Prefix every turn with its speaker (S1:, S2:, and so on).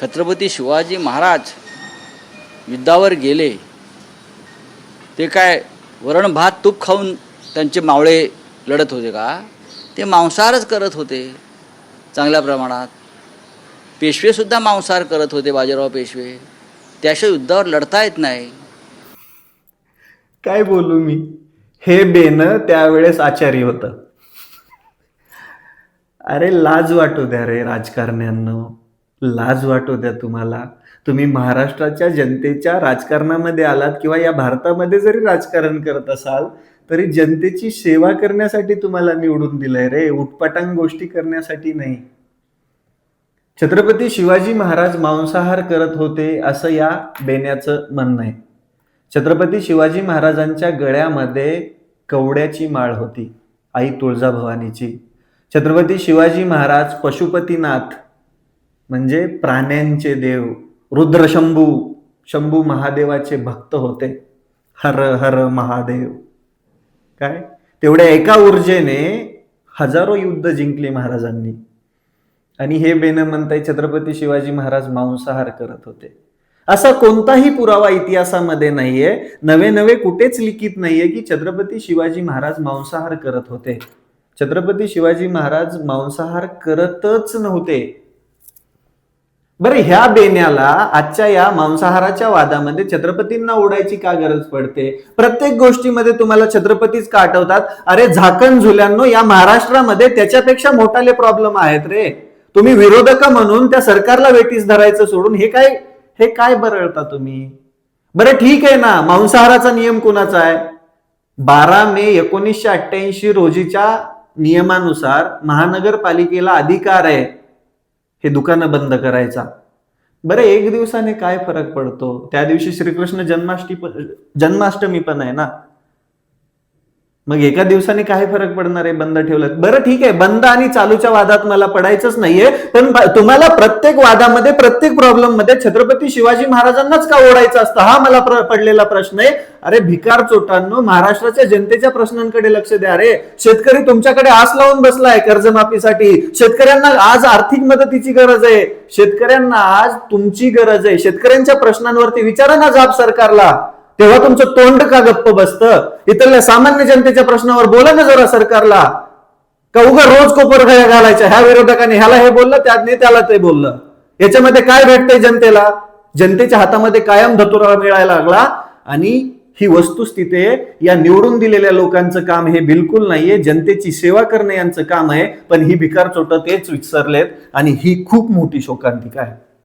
S1: छत्रपती शिवाजी महाराज युद्धावर गेले ते काय वरण भात तूप खाऊन त्यांचे मावळे लढत होते का? ते मांसाहारच करत होते चांगल्या प्रमाणात. पेशवेसुद्धा मांसाहार करत होते बाजीराव पेशवे. त्याशिवाय युद्धावर लढता येत नाही.
S2: काय बोलू मी? हे बेन त्यावेळेस आचारी होतं. अरे लाज वाटू द्या रे राजकारण्यांना. लाज वाटू द्या तुम्हाला. तुम्ही महाराष्ट्राच्या जनतेच्या राजकारणामध्ये आलात किंवा या भारतामध्ये जरी राजकारण करत असाल तरी जनतेची सेवा करण्यासाठी तुम्हाला निवडून दिलंय रे. उटपटांग गोष्टी करण्यासाठी नाही. छत्रपती शिवाजी महाराज मांसाहार करत होते असं या बेण्याचं म्हणणं आहे. छत्रपती शिवाजी महाराजांच्या गळ्यामध्ये कवड्याची माळ होती आई तुळजाभवानीची. छत्रपती शिवाजी महाराज पशुपतीनाथ म्हणजे प्राण्यांचे देव रुद्रशंभू शंभू महादेवाचे भक्त होते. हर हर महादेव. काय? तेवढ्या एका ऊर्जेने हजारो युद्ध जिंकली महाराजांनी. आणि हे बेन म्हणताय छत्रपती शिवाजी महाराज मांसाहार करत होते. असा कोणताही पुरावा इतिहासामध्ये नाहीये. नवे नवे कुठेच लिखित नाहीये की छत्रपती शिवाजी महाराज मांसाहार करत होते. छत्रपती शिवाजी महाराज मांसाहार करतच नव्हते. बरं ह्या बेण्याला आजच्या या मांसाहाराच्या वादामध्ये छत्रपतींना ओढायची का गरज पडते? प्रत्येक गोष्टीमध्ये तुम्हाला छत्रपतीच का आठवतात? अरे झाकण झुल्यांनो या महाराष्ट्रामध्ये त्याच्यापेक्षा मोठाले प्रॉब्लेम आहेत रे. तुम्ही विरोधक म्हणून त्या सरकारला वेटीस धरायचं सोडून हे काय हे काय बरळता तुम्ही? बरं ठीक आहे ना मांसाहाराचा नियम कुणाचा आहे? बारा मे एकोणीसशे अठ्ठ्याऐंशी रोजीच्या नियमानुसार महानगरपालिकेला अधिकार आहे. हे दुकानं बंद करायचा. बरं एक दिवसाने काय फरक पडतो? त्या दिवशी श्रीकृष्ण जन्माष्टमी जन्माष्टमी पण आहे ना? मग एका दिवसाने काय फरक पडणार आहे बंद ठेवलं बरं ठीक आहे बंद आणि चालूच्या वादात मला पडायचंच नाहीये पण तुम्हाला प्रत्येक वादामध्ये प्रत्येक प्रॉब्लेममध्ये छत्रपती शिवाजी महाराजांनाच का ओढायचं असतं? हा मला पडलेला प्रश्न आहे. अरे भिकार चोटांनो महाराष्ट्राच्या जनतेच्या प्रश्नांकडे लक्ष द्या रे. शेतकरी तुमच्याकडे आस लावून बसलाय कर्जमाफीसाठी. शेतकऱ्यांना आज आर्थिक मदतीची गरज आहे. शेतकऱ्यांना आज तुमची गरज आहे. शेतकऱ्यांच्या प्रश्नांवरती विचारा ना जाब सरकारला. तेव्हा तुमचं तोंड का गप्प बसतं? इथल्या सामान्य जनतेच्या प्रश्नावर बोला ना जरा सरकारला. का उगा रोज कोपर घालायच्या? ह्या विरोधकाने ह्याला हे बोललं त्या नेत्याला ते बोललं. याच्यामध्ये काय भेटतंय जनतेला? जनतेच्या हातामध्ये कायम धतुरा मिळायला लागला आणि ही वस्तुस्थिती या निवडून दिलेल्या लोकांचं काम हे बिलकुल नाहीये. जनतेची सेवा करणे यांचं काम आहे. पण ही भिकार चोट तेच विसरलेत आणि ही खूप मोठी शोकांतिका आहे.